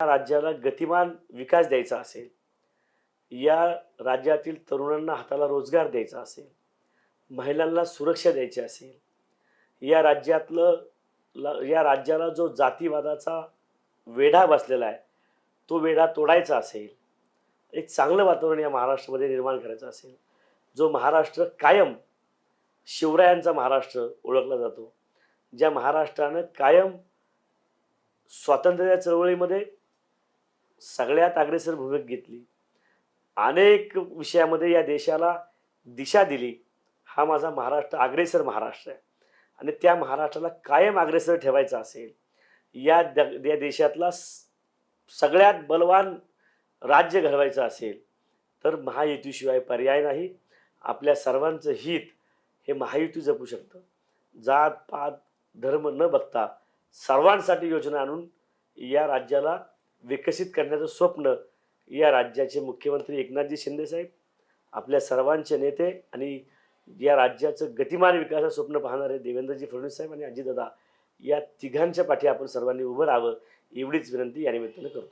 या राज्याला गतिमान विकास द्यायचा असेल या राज्यातील तरुणांना हाताला रोजगार द्यायचा असेल महिलांना सुरक्षा द्यायची असेल या राज्यातलं या राज्याला जो जातीवादाचा वेढा बसलेला आहे तो वेढा तोडायचा असेल एक चांगलं वातावरण या महाराष्ट्रामध्ये निर्माण करायचं असेल जो महाराष्ट्र कायम शिवरायांचा महाराष्ट्र ओळखला जातो ज्या महाराष्ट्रानं कायम स्वातंत्र्य चळवळीमध्ये सगळ्यात अग्रेसर भूमिका घेतली. अनेक विषयामध्ये या देशाला दिशा दिली. हा माझा महाराष्ट्र अग्रेसर महाराष्ट्र आहे. आणि त्या महाराष्ट्राला कायम अग्रेसर ठेवायचा असेल या द- या देशातला स- सगळ्यात बलवान राज्य घडवायचं असेल तर महायुतीशिवाय पर्याय नाही. आपल्या सर्वांचं हित हे महायुती जपू शकतं. जात पात धर्म न बघता सर्वांसाठी योजना आणून या राज्याला विकसित करण्याचं स्वप्न या राज्याचे मुख्यमंत्री एकनाथजी शिंदेसाहेब आपल्या सर्वांचे नेते आणि या राज्याचं गतिमान विकासाचं स्वप्न पाहणारे देवेंद्रजी फडणवीस साहेब आणि अजितदादा या तिघांच्या पाठी आपण सर्वांनी उभं राहावं एवढीच विनंती या निमित्तानं करतो.